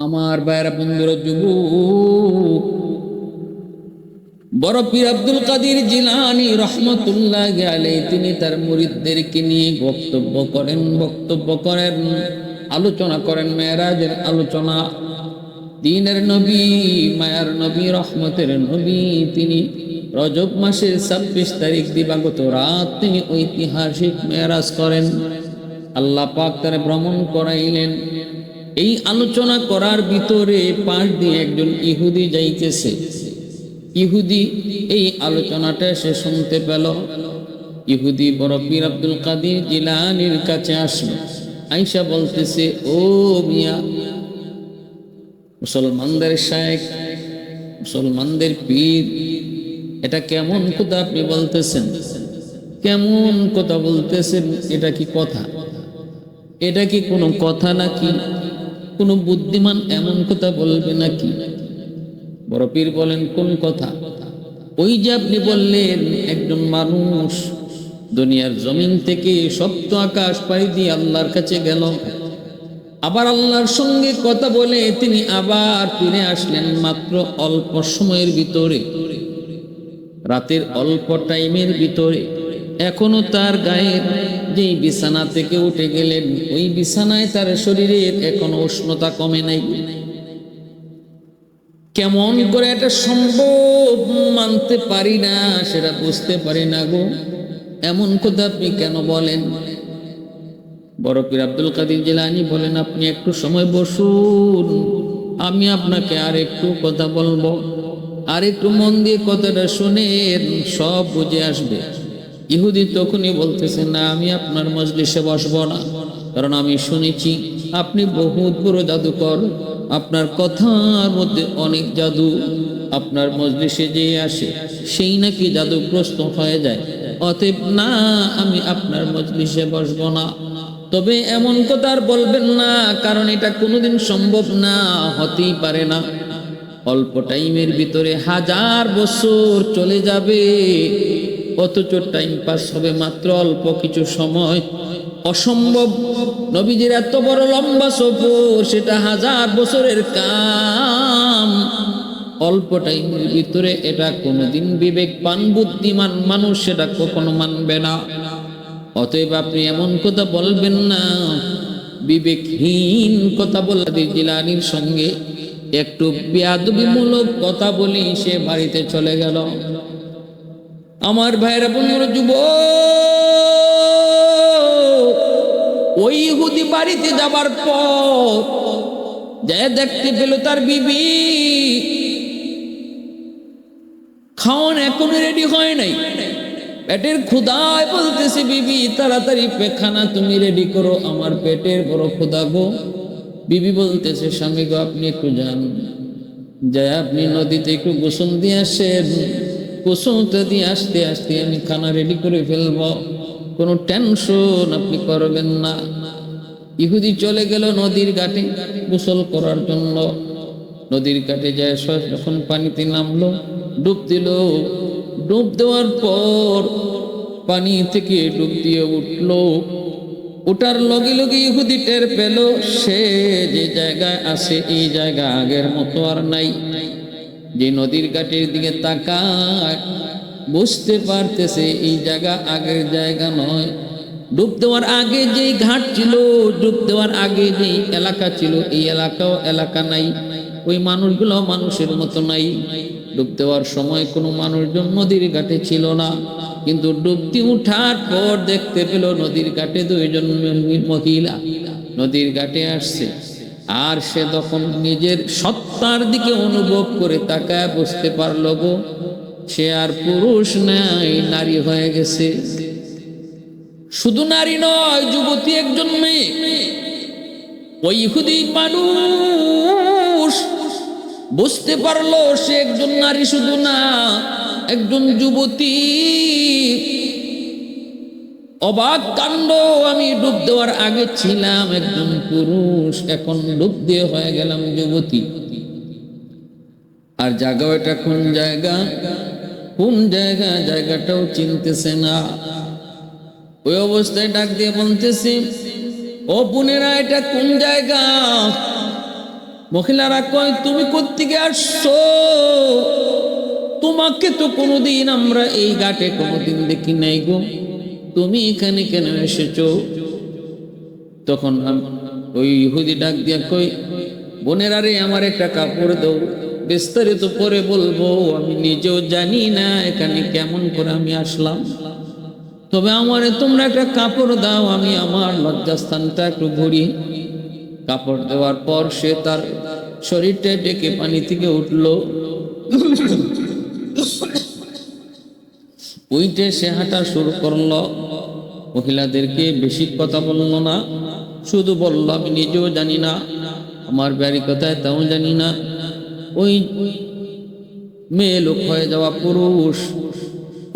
আমার বাইরা বন্ধুর, যুবক। বড় পীর আব্দুল কাদির জিলানি রহমতুল্লাহ আলাই তিনি তার মুরিদদেরকে নিয়ে বক্তব্য করেন বক্তব্য করেন, আলোচনা করেন। মেয়েরাজের আলোচনা, দিনের নবী, মায়ার নবী, রহমতের নবী, তিনি রজব মাসের ছাব্বিশ তারিখ দিবাগত রাত তিনি ঐতিহাসিক মেয়েরাজ করেন। আল্লাহ পাক তার ভ্রমণ করাইলেন। এই আলোচনা করার ভিতরে পাশ দিয়ে একজন ইহুদি যাইতেছে। ইহুদি এই আলোচনাটা সে শুনতে পেল। ইহুদি বড় পীর আব্দুল কাদির জিলানির কাছে আসলো। আইসা বলতেছে, ও মিয়া, মুসলমানদের শায়েক, মুসলমানদের পীর, এটা কেমন কথা আপনি বলতেছেন? কেমন কথা বলতেছেন? এটা কি কথা? এটা কি কোনো কথা নাকি? কোনো বুদ্ধিমান এমন কথা বলবে নাকি? বড় পীর বলেন, কোন কথা? ওই যে আপনি বললেন, একজন মানুষ দুনিয়ার জমিন থেকে সপ্ত আকাশ পাই দিয়ে আল্লাহর কাছে গেল। আবার আল্লাহর সঙ্গে কথা বলে তিনি আবার ফিরে আসলেন মাত্র অল্প সময়ের ভিতরে। রাতের অল্প টাইমের ভিতরে। এখনও তার গায়ের যেই বিছানা থেকে উঠে গেলেন, ওই বিছানায় তার শরীরের এখন উষ্ণতা কমে নাই। কেমন করে এটা সম্ভব মানতে পারি না, সেটা বুঝতে পারি না গো। এমন কথা আপনি কেন বলেন? বড় পীর আব্দুল কাদির জেলানি বলেন, আপনি একটু সময় বসুন, আমি আপনাকে আর একটু কথা বলব। আর একটু মন দিয়ে কথাটা শুনেন, সব বুঝে আসবে। ইহুদি তখনই বলতেছে, না, আমি আপনার মজলিসে বসবো না। কারণ আমি শুনেছি, আপনি বহুত বড় জাদুকর। আপনার কথার মধ্যে অনেক জাদু। আপনার মজলিসে যে আসে, সেই নাকি জাদুগ্রস্ত হয়ে যায়। অতএব, না, আমি আপনার মজলিসে বসবো না। তবে এমন কথা আর বলবেন না, কারণ এটা কোনোদিন সম্ভব না, হতেই পারে না। অল্প টাইমের ভিতরে হাজার বছর চলে যাবে। অথচ টাইম পাস হবে মাত্র অল্প কিছু সময়। অসম্ভব। নবীজির এত বড় লম্বা সফর, সেটা হাজার বছরের কাম। অল্প টাইমের ভিতরে এটা কোনোদিন বিবেক পান, বুদ্ধিমান মানুষ সেটা কখনো মানবে না। অতএব আপনি এমন কথা বলবেন না। বিবেকহীন কথা বলে জিলানির সঙ্গে একটু বেয়াদবিমূলক কথা বলি, সে বাড়িতে চলে গেল। আমার ভাইয়েরা বন্ধুরা যুব ওই ইহুদি বাড়িতে যাবার পর যা দেখতে পেল তার বিবি, খাওয়ান এখনও রেডি হয় নাই। পেটের ক্ষুদায় বলতেছে, বিবি, তাড়াতাড়ি পেখানা তুমি রেডি করো, আমার পেটের বড় ক্ষুদা গো। বিবি বলতেছে, স্বামী গো, আপনি একটু যান। যাই, আপনি নদীতে একটু গোসল দিয়ে আসেন। গোসলটা দিয়ে আসতে আসতে আমি খানা রেডি করে ফেলব, কোনো টেনশন আপনি করবেন না। ইহুদি চলে গেল নদীর ঘাটে গোসল করার জন্য। নদীর ঘাটে যায় যখন পানিতে নামলো, ডুব দিল। ডুব দেওয়ার পর পানি থেকে ডুব দিয়ে উঠল। ওটার লগে লগে ইহুদি টের পেল, সে যে জায়গায় আছে, এই জায়গা আগের মতো আর নাই। যে নদীর ঘাটের দিকে তাকায়, বুঝতে পারতেছে এই জায়গা আগের জায়গা নয়। ডুব দেওয়ার আগে যেই ঘাট ছিল, ডুব দেওয়ার আগে যেই এলাকা ছিল, এই এলাকাও এলাকা নাই। ওই মানুষগুলো মানুষের মতো নাই। ডুব দেওয়ার সময় কোনো মানুষজন নদীর ঘাটে ছিল না। কিন্তু ডুবতি উঠার পর দেখতে পেল নদীর ঘাটে দুইজন মহিলা। নদীর ঘাটে আসছে। আর সে তখন নিজের সত্তার দিকে অনুভব করে তাকায় বুঝতে পারল গো। সে আর পুরুষ নাই, নারী হয়ে গেছে। শুধু নারী নয়, যুবতী একজন মেয়ে। ওই ইহুদি মানুষ। বুঝতে পারল সে একজন নারী শুধু না, একজন যুবতী। অবাক কাণ্ড আমি ডুব দেওয়ার আগে ছিলাম একজন পুরুষ, এখন ডুব দিয়ে হয়ে গেলাম যুবতী। আর জায়গা এটা কোন জায়গা? কোন জায়গা? জায়গাটাও চিনতেছে না। ওই অবস্থায় ডাক দিয়ে বলতেছি, ও বোনেরা, এটা কোন জায়গা? মহিলারা কয়, তুমি কোত্থেকে আসছো? তোমাকে তো কোনোদিন আমরা এই ঘাটে কোনোদিন দেখি নাই গো। তুমি এখানে কেন এসেছ? তখন ওই ইহুদি ডাক দিয়া কই বোনেরা রে আমার একটা কাপড় দাও। বিস্তারিত পরে বলব, আমি নিজেও জানি না এখানে কেমন করে আমি আসলাম। তবে আমারে তোমরা একটা কাপড় দাও, আমি আমার লজ্জাস্থানটা একটু ঘুরি কাপড় দেওয়ার পর সে তার শরীরটা ডেকে পানি থেকে উঠল। উইটে সে হাঁটা শুরু করল। মহিলাদেরকে বেশি কথা বলল না, শুধু বলল, আমি নিজেও জানি না, আমার বাড়ি কোথায় তাও জানি না। ওই মেয়ে লোক হয়ে যাওয়া পুরুষ,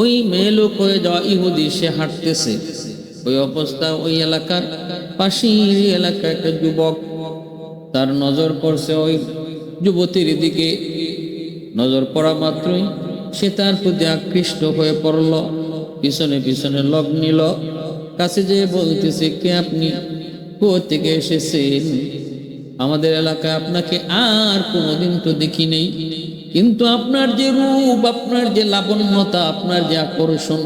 ওই মেয়ে লোক হয়ে যাওয়া ইহুদি, সে হাঁটতেছে। ওই অবস্থা ওই এলাকার পাশের এলাকার একটা যুবক, তার নজর পড়ছে ওই যুবতীর দিকে। নজর পড়া মাত্রই সে তার প্রতি আকৃষ্ট হয়ে পড়ল, পিছনে পিছনে লগ নিল। কাছে যে বলতেছে, কে আপনি? থেকে এসেছেন? আমাদের এলাকায় আপনাকে আর কোনোদিন তো দেখি নেই। কিন্তু আপনার যে রূপ, আপনার যে লাবণ্যতা, আপনার যে আকর্ষণ,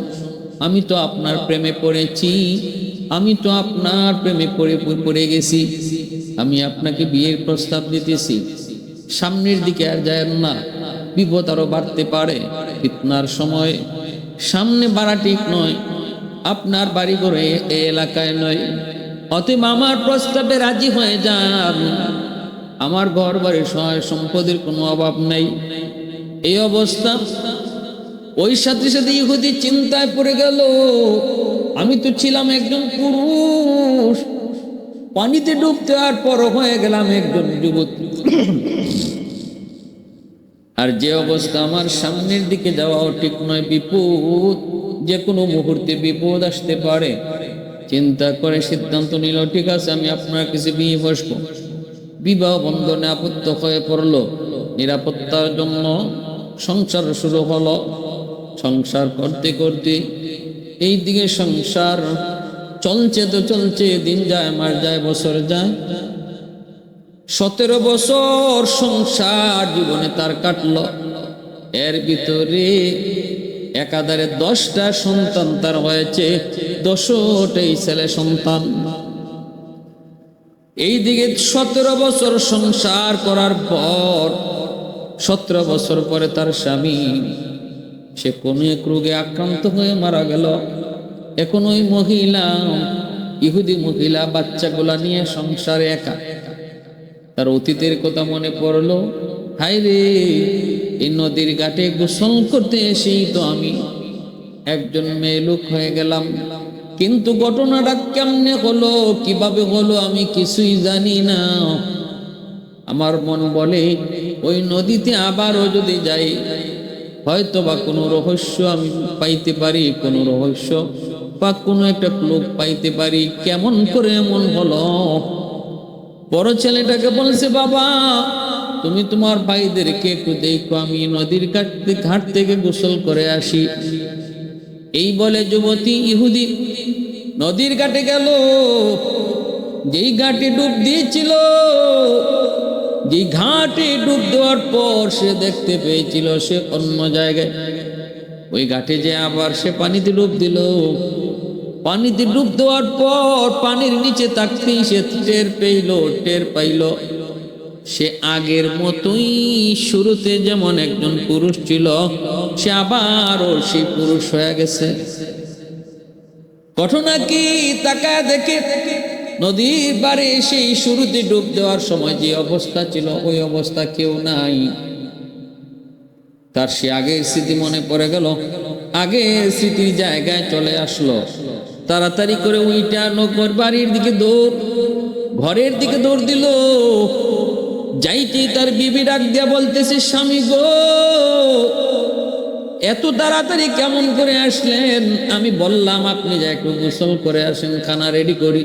আমি তো আপনার প্রেমে পড়েছি, আমি তো আপনার প্রেমে পড়ে পড়ে গেছি। আমি আপনাকে বিয়ের প্রস্তাব দিতেছি। সামনের দিকে আর যায় না। বিপদ আরও বাড়তে পারে। ফিতনার সময় সামনে বাড়া ঠিক নয়, আপনার বাড়ি করে এই এলাকায় নয়। অতএব আমার প্রস্তাবে রাজি হয়ে যান। আমার ঘর বাড়ি সহায় সম্পদের কোনো অভাব নেই। এই অবস্থা। ওই সাথে সাথে ইহুদি চিন্তায় পড়ে গেল, আমি তো ছিলাম একজন পুরুষ। পানিতে ডুব দেওয়ার পর হয়ে গেলাম একজন যুবতী। আর যে অবস্থা আমার সামনের দিকে যাওয়াও ঠিক নয়, বিপদ। যে কোনো মুহূর্তে বিপদ আসতে পারে। চিন্তা করে সিদ্ধান্ত নিল, ঠিক আছে, আমি আপনার কাছে বিয়ে বসবো। বিবাহ বন্ধনে আপত্ত হয়ে পড়ল। নিরাপত্তার জন্য সংসার শুরু হলো। সংসার করতে করতে এই দিকে সংসার চলছে তো চলছে, দিন যায়, মাস যায়, বছর যায়। সতেরো বছর সংসার জীবনে তার কাটলো। এর ভিতরে একাধারে দশটা সন্তান তার হয়েছে, দশটাই ছেলে সন্তান। এই দিকে সতেরো বছর সংসার করার পর, সতেরো বছর পরে তার স্বামী, সে কোনো এক রোগে আক্রান্ত হয়ে মারা গেল। এখন ওই মহিলা, ইহুদি মহিলা, বাচ্চাগুলা নিয়ে সংসারে একা। তার অতীতের কথা মনে পড়ল। হাই রে এই নদীর ঘাটে গোসল করতে এসেই তো আমি। একজন মেয়ে লোক হয়ে গেলাম। কিন্তু ঘটনাটা কেমনে হলো, কীভাবে হলো আমি কিছুই জানি না। আমার মন বলে, ওই নদীতে আবারও যদি যাই হয়তো বা কোনো রহস্য আমি পাইতে পারি, কোনো রহস্য বা কোনো একটা ক্লোক পাইতে পারি। কেমন করে এমন হলো? বড় ছেলেটাকে বলছে, বাবা, তুমি তোমার ভাইদেরকে একটু দেখো, আমি নদীর থে- ঘাট থেকে গোসল করে আসি। এই বলে যুবতী ইহুদি, নদীর ঘাটে গেল, যেই ঘাটে ডুব দিয়েছিল, যেই ঘাটে ডুব দেওয়ার পর সে দেখতে পেয়েছিল সে অন্য জায়গায়। ওই ঘাটে যে আবার সে পানিতে ডুব দিল পানিতে ডুব দেওয়ার পর পানির নিচে তাকতেই সে টের পেইল, টের পাইল। সে আগের মতোই শুরুতে যেমন একজন পুরুষ ছিল, সে আবারও সেই পুরুষ হয়ে গেছে। ঘটনা কি তাকায় দেখে নদীর বারে সেই শুরুতে ডুব দেওয়ার সময় যে অবস্থা ছিল, ওই অবস্থা কেউ নাই। তার সে আগের স্মৃতি মনে পড়ে গেল, আগের স্মৃতির জায়গায় চলে আসলো। তাড়াতাড়ি করে উইটা নৌকর বাড়ির দিকে দৌড়, ঘরের দিকে দৌড় দিল। যাইতেই তার বিবি ডাক দিয়া বলতেছে, স্বামী গো, এত তাড়াতাড়ি কেমন করে আসলেন? আমি বললাম, আপনি যা একটু গোসল করে আসেন, খানা রেডি করি।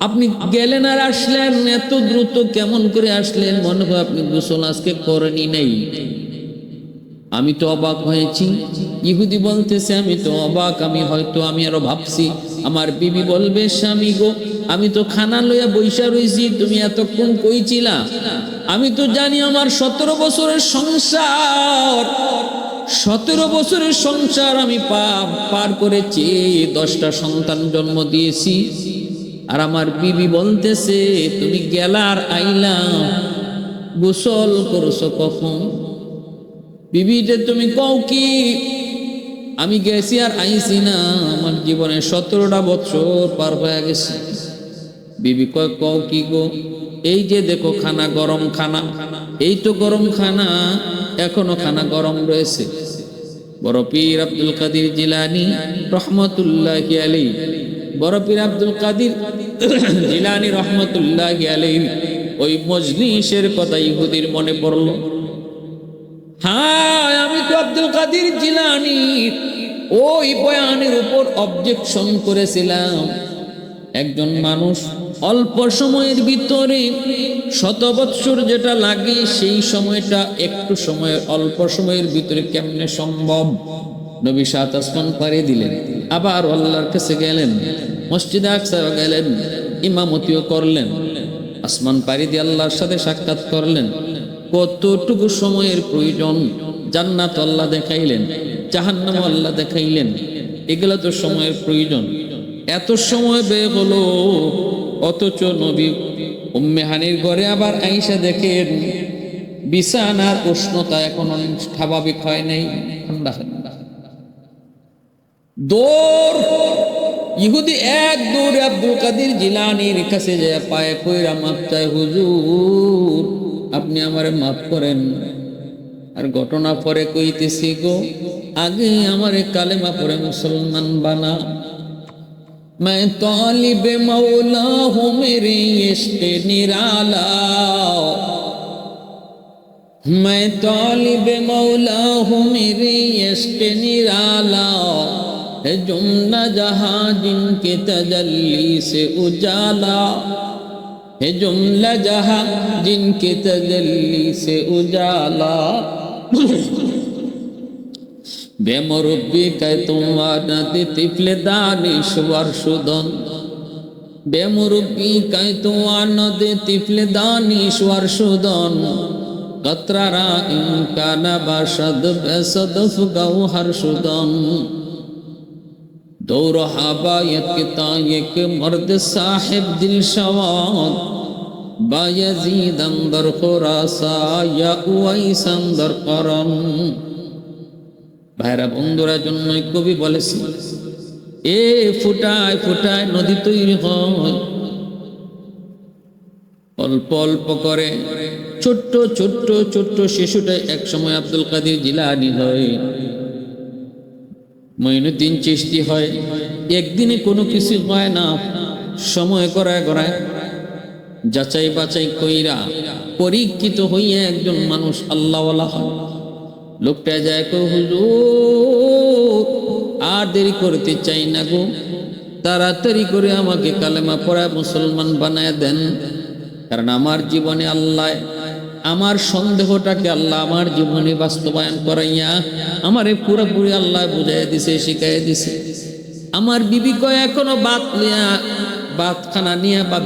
আপনি গেলেন আর আসলেন, এত দ্রুত কেমন করে আসলেন? মনে হয় আপনি গোসল আজকে করেনি নেই। আমি তো অবাক হয়েছি। ইহুদি বলতেছে, আমি তো অবাক, আমি হয়তো, আমি আরও ভাবছি। আমার বিবি বলবে, স্বামী গো, আমি তো খানা লইয়া বৈশা রইছি, তুমি এতক্ষণ কইছিলা আমি তো জানি আমার সতেরো বছরের সংসার, সতেরো বছরের সংসার আমি পার করেছি, দশটা সন্তান জন্ম দিয়েছি। আর আমার বিবি বলতেছে, তুমি গেলার আইলা গোসল করছ কখন? বিবিতে তুমি কও কি? আমি গেছি আর আইছি না। আমার জীবনে সতেরোটা বছর পার হয়ে গেছে। বিবি কয়, কও কি গো? এই যে দেখো খানা গরম খানা। এই তো গরম খানা, এখনও খানা গরম রয়েছে। বড় পীর আব্দুল কাদির জিলানি রহমতুল্লাহ আলী বড় পীর আব্দুল কাদির জিলানি রহমতুল্লাহ আলী ওই মজলিসের কথা ইহুদির মনে পড়ল। হ্যাঁ আমি তো আব্দুল কাদির জিলানি। ওই বয়ানের উপর অবজেকশন করেছিলাম। একজন মানুষ অল্প সময়ের ভিতরে শত বৎসর যেটা লাগে, সেই সময়টা একটু সময়ের অল্প সময়ের ভিতরে কেমনে সম্ভব? নবী সাত আসমান পারে দিলেন। আবার আল্লাহর কাছে গেলেন, মসজিদে আকসা গেলেন, ইমামতিও করলেন। আসমান পাড়ি দিয়ে আল্লাহর সাথে সাক্ষাৎ করলেন। কতটুকু সময়ের প্রয়োজন? জান্নাত আল্লাহ দেখাইলেন জাহান্নাম আল্লাহ দেখাইলেন। এগুলো তো সময়ের প্রয়োজন। এত সময় ব্যয় হলো, অথচ নবী উম্মেহানির ঘরে আবার আইসা দেখেন, বিছানার উষ্ণতা এখন স্বাভাবিক হয় নাই, ঠান্ডা ঠান্ডা দৌড়! ইহুদি এক দৌড়ে আব্দুল কাদির জিলানির কাছে যায় পায়ে কইরা মাপ চায় হুজুর আপনি আমারে মাফ করেন আর ঘটনা পরে কইতেছি গো আগে আমারে কালেমা পরে মুসলমান বানা मैं तालिब मौला हूँ मेरे इश्क निराला मैं तालिब मौला हूँ मेरे इश्क निराला ہے جملہ جہاں جن کے تجلی سے اجالا ہے جملہ جہاں جن کے تجلی سے اجالا بے مربی کہ تمہارا طفل دانش ورشدن بے مربی کہ تمہارا طفل دانش ورشدن قطرہ را امکان باشد بے صدف گوہر شدن دور حبایت کے تائک مرد صاحب دل شواد با یزید اندر خوراسا ভাইরা বন্ধুরা জন্যই কবি বলেছে এ ফুটায় ফুটায় নদী তৈরি অল্প অল্প করে ছোট্ট ছোট্ট ছোট্ট শিশুটাই একসময় আব্দুল কাদের জিলানি হয়। মঈনুদ্দিন চিস্তি হয়। একদিনে কোনো কিছু হয় না। সময় করায় করায় যাচাই বাছাই কইরা পরীক্ষিত হইয়া একজন মানুষ হয়। লোকটা যায় কো হুজুর, আর দেরি করতে চাই না গো। তাড়াতাড়ি করে আমাকে কালেমা পড়ায় মুসলমান বানায় দেন। কারণ আমার জীবনে আল্লাহ আমার সন্দেহটাকে আল্লাহ আমার জীবনে বাস্তবায়ন করাইয়া আমারে পুরোপুরি আল্লাহ বুঝাই দিছে শিখাই দিছে। আমার বিবি কয় এখনও বাত নিয়া ভাত খানা নিয়ে বা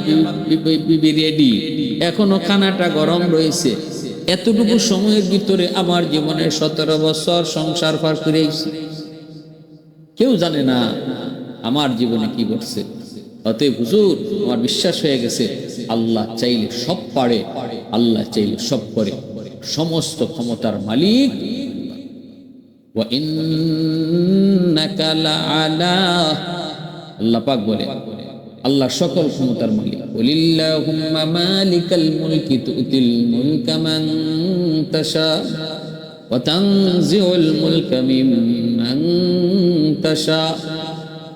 বিবি রেডি। এখনও খানাটা গরম রয়েছে। এতটুকু সময়ের ভিতরে আমার জীবনের সতেরো বছর সংসার পার করেছি কেউ জানে না আমার জীবনে কি ঘটছে। অতএব হুজুর, আমার বিশ্বাস হয়ে গেছে, আল্লাহ চাইলে সব পারে, আল্লাহ চাইলে সব করে। সমস্ত ক্ষমতার মালিক আল্লাহ। পাক বলে আল্লাহ সকল ক্ষমতার মালিক। বলিল্লাহুম্মা মালিকাল মুলকি তুতিল মুলকা মান তাশা, ওয়া তানজিউল মুলকা মিম্মান তাশা।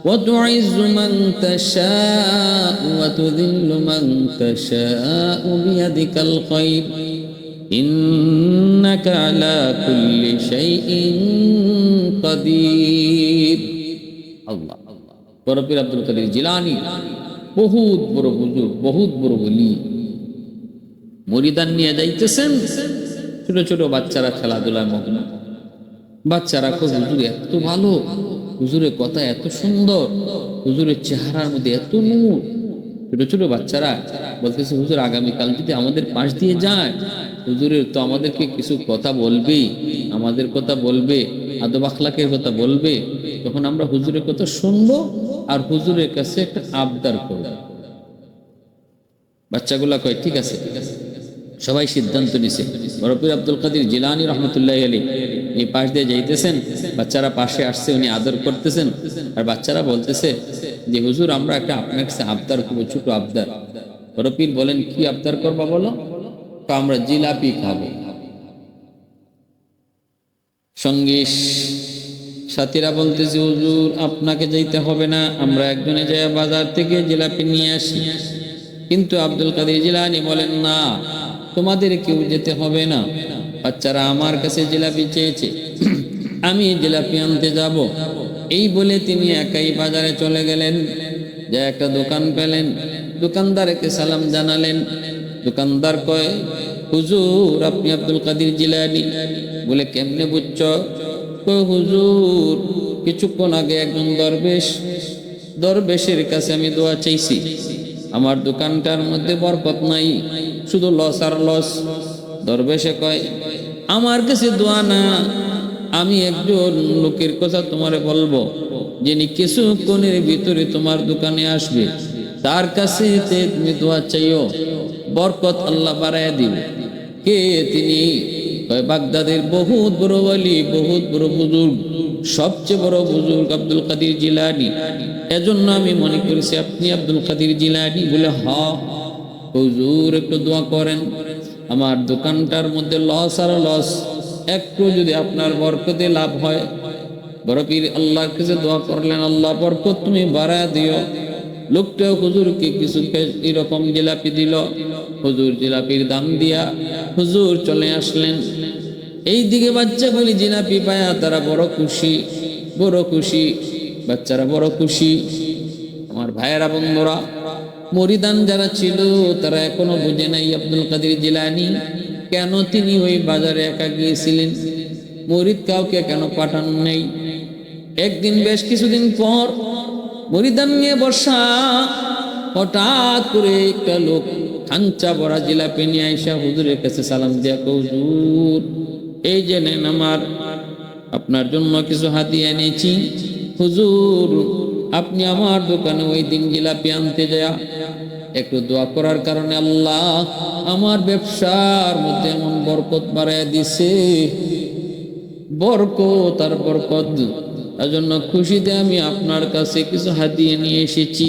وتعز من تشاء وتذل من تشاء بيدك الخير إنك على كل شيء قدير الله বরফির আব্দুল কাদের জিলানি বহুত বড় হুজুর বহুত বড় বলি মরিদান নিয়ে যাইতেছেন ছোট ছোট বাচ্চারা খেলাধুলায় মগ্ন বাচ্চারা খুব হুজুর এত ভালো হুজুরের কথা এত সুন্দর, হুজুরের চেহারার মধ্যে এত নূর। ছোট ছোট বাচ্চারা বলতেছে, হুজুর, আগামীকাল যদি আমাদের পাশ দিয়ে যায় হুজুরের তো আমাদেরকে কিছু কথা বলবেই, আমাদের কথা বলবে, আদব আখলাকের কথা বলবে। তখন আমরা হুজুরের কথা শুনব আর হুজুরের কাছে একটা আবদার করব। বাচ্চাগুলা কয়, ঠিক আছে। ঠিক আছে সবাই সিদ্ধান্ত নিছে। বরফির আব্দুল কাদির জিলানি রহমতুল্লাহ আলী উনি পাশ দিয়ে যাইতেছেন, বাচ্চারা পাশে আসছে, উনি আদর করতেছেন, আর বাচ্চারা বলতেছে যে, হুজুর, আমরা একটা আপনার কাছে আবদার করব, ছোট আবদার। বরফির বলেন, কি আবদার করবা বলো? তো আমরা জিলাপি খাব। সঙ্গী সাথীরা বলতেছে, হুজুর, আপনাকে যাইতে হবে না, আমরা একজনে যাই বাজার থেকে জিলাপি নিয়ে আসি। কিন্তু আব্দুল কাদের জিলানি বলেন, না, তোমাদের কেউ যেতে হবে না। বাচ্চারা আমার কাছে জিলাপি চেয়েছে। আমি জিলাপি আনতে যাব। এই বলে তিনি একাই বাজারে চলে গেলেন। যে একটা দোকান পেলেন। দোকানদারকে সালাম জানালেন। দোকানদার কয়, হুজুর, আপনি আব্দুল কাদির জিলানি বলে, কেমনে বুঝছ? কয়, হুজুর, কিছুক্ষণ আগে একজন দরবেশ, দরবেশের কাছে আমি দোয়া চাইছি। আমার দোকানটার মধ্যে বরকত নাই, শুধু লস আর লস। দরবেশে কয়, আমার কাছে দোয়া না, আমি একজন লোকের কথা তোমারে বলব, যিনি কিছুক্ষণের ভিতরে তোমার দোকানে আসবে। তার কাছে তুমি দোয়া চাইও, বরকত আল্লাহ বাড়ায় দিবে। কে তিনি? বাগদাদের বহুত বড় ওয়ালি, বহুত বড় বুজুর্গ, সবচেয়ে বড় বুজুর্গ আব্দুল কাদির জিলানি। এজন্য আমি মনে করেছি আপনি আব্দুল কাদির জিলানি বলে হুজুর, একটু দোয়া করেন। আমার দোকানটার মধ্যে লস আর লস একটু যদি আপনার বরকতে লাভ হয়। বড় পীর আল্লাহর কাছে দোয়া করলেন, আল্লাহ বরকত তুমি বাড়া দিও। লোকটা হুজুরকে কিছু এরকম জিলাপি দিল। হুজুর জিলাপির দাম দিয়া হুজুর চলে আসলেন। এই দিকে বাচ্চাগুলি জিলাপি পায়া, তারা বড় খুশি বড় খুশি, বাচ্চারা বড় খুশি। আমার ভাইয়েরা, বন্ধুরা মরিদান যারা ছিল তারা এখনও বুঝে নাই আব্দুল কাদের জিলানি। কেন তিনি ওই বাজারে একা গিয়েছিলেন? মরিদ কাউকে কেন পাঠানো নেই? একদিন বেশ কিছুদিন পর মরিদান নিয়ে বর্ষা হঠাৎ করে একটা লোক খাঞ্চা বড়া জিলাপি নিয়ে আইসা হুজুরের কাছে সালাম দিয়া কও, হুজুর এই যে নেন আমার আপনার জন্য কিছু হাতিয়ে এনেছি। হুজুর আপনি আমার দোকানে ওই দিন জিলাপি আনতে যায় একটু দোয়া করার কারণে আল্লাহ আমার ব্যবসার মধ্যে এমন বরকত বাড়াইয়া দিছে। বরকত আর বরকত। জন্য খুশিতে আমি আপনার কাছে কিছু হাতিয়ে নিয়ে এসেছি।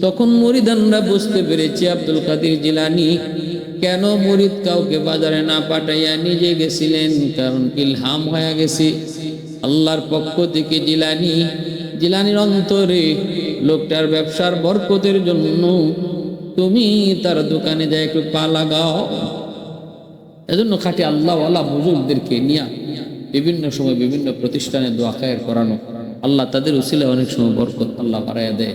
তখন মরিদানরা বুঝতে পেরেছি আব্দুল কাদির জিলানি কেন মরিদ কাউকে বাজারে না পাঠাইয়া নিজে গেছিলেন, কারণ ইলহাম হয়ে গেছে। আল্লাহর পক্ষ থেকে জিলানি জিলানির অন্তরে লোকটার ব্যবসার বরকতের জন্য তুমি তার দোকানে যাই একটু পা লাগাও। এজন্য খাটি আল্লাহ বুজুর্গদেরকে নিয়ে বিভিন্ন সময় বিভিন্ন প্রতিষ্ঠানে দোয়া খায়ের করানো। আল্লাহ তাদের উচিলে অনেক সময় বরকত আল্লাহ বাড়াইয়া দেয়।